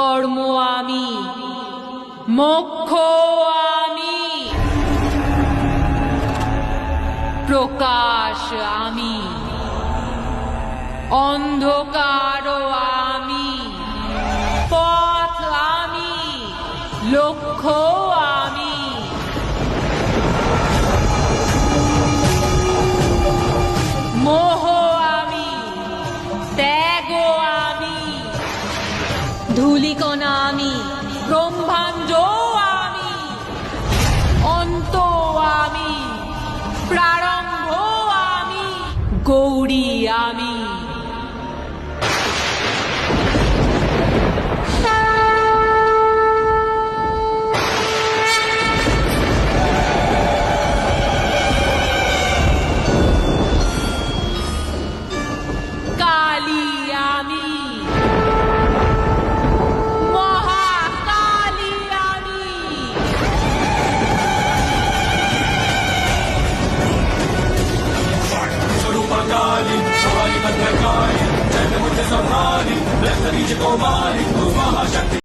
কর্ম আমি মোক্ষ আমি প্রকাশ আমি অন্ধকার আমি পথ আমি লক্ষ্য আমি ধূলিকণা আমি ব্রহ্মাণ্ড আমি অন্ত আমি প্রারম্ভ আমি গৌরী আমি Kumari, Rasta Vijay Kumari, Tu Mahashakti.